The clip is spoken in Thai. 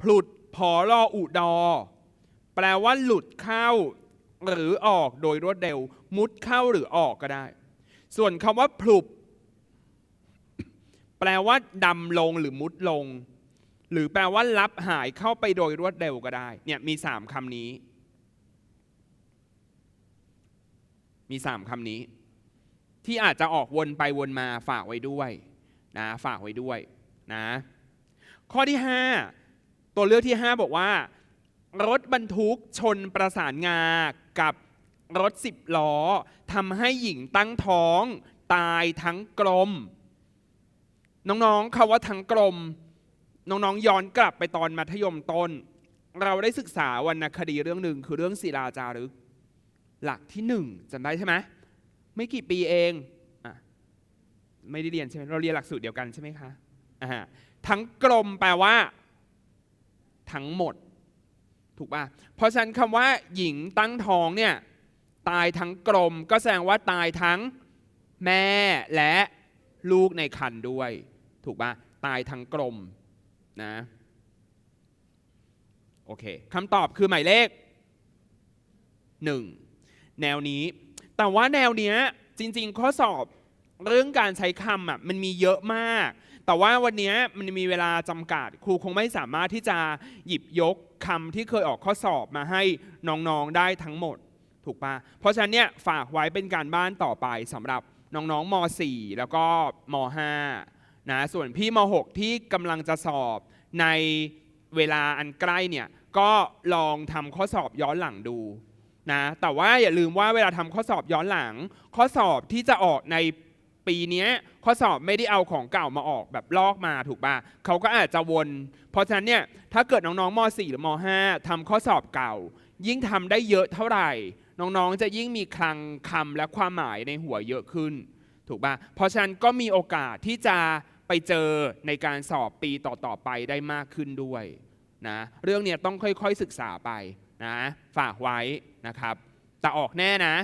ผลุดพอรออุดอ แปลว่าหลุดเข้าหรือออกโดยรวดเร็ว มุดเข้าหรือออกก็ได้ ส่วนคำว่าพลุบแปลว่าดำลงหรือมุดลง หรือแปลว่าลับหายเข้าไปโดยรวดเร็วก็ได้ เนี่ยมีสามคำนี้ มีสามคำนี้ ที่อาจจะออกวนไปวนมาฝากไว้ด้วยนะฝากไว้ด้วยนะข้อที่ 5 ตัวเลือกที่ 5 บอกว่า รถบรรทุกชนประสานงากับรถสิบล้อทำให้หญิงตั้งท้อง ตายทั้งกลม น้องๆคาว่าทั้งกลม น้องๆย้อนกลับไปตอนมัธยมต้น เราได้ศึกษาวรรณคดีเรื่องหนึ่งคือเรื่องศิลาจารึก หลักที่หนึ่งจำได้ใช่ไหมไม่กี่ปีเองอไม่ได้เรียนใช่ไหมเราเรียนหลักสูตรเดียวกันใช่ไหมคะทั้งกลมแปลว่า ทั้งหมด ถูกป่ะ เพราะฉะนั้นคำว่าหญิงตั้งท้องเนี่ยตายทั้งกลมก็แสดงว่าตายทั้งแม่และลูกในครรภ์ด้วย ถูกป่ะ ตายทั้งกลมนะโอเคคำตอบคือหมายเลขหนึ่งแนวนี้ แต่ว่าแนวเนี้ยจริง ๆ ข้อสอบ เรื่องการใช้คำอะมันมีเยอะมาก แต่ว่าวันนี้มันมีเวลาจำกัด ครูคงไม่สามารถที่จะหยิบยกคำที่เคยออกข้อสอบมาให้น้องๆได้ทั้งหมดถูกปะเพราะฉะนั้นเนี่ยฝากไว้เป็นการบ้านต่อไปสำหรับน้องๆม .4 แล้วก็ม .5 นะส่วนพี่ม .6 ที่กำลังจะสอบในเวลาอันใกล้เนี่ยก็ลองทำข้อสอบย้อนหลังดูนะแต่ว่าอย่าลืมว่าเวลาทำข้อสอบย้อนหลัง ข้อสอบที่จะออกใน ปีนี้ข้อสอบไม่ได้เอาของเก่ามาออกแบบลอกมาถูกปะเขาก็อาจจะวน เพราะฉะนั้นเนี่ยถ้าเกิดน้องๆม .4 หรือม .5 ทำข้อสอบเก่า ยิ่งทำได้เยอะเท่าไหร่ น้องๆจะยิ่งมีคลังคำและความหมายในหัวเยอะขึ้นถูกปะเพราะฉะนั้นก็มีโอกาสที่จะไปเจอในการสอบปีต่อๆไปได้มากขึ้นด้วยนะเรื่องเนี้ยต้องค่อยๆศึกษาไปนะฝากไว้นะครับแต่ออกแน่นะ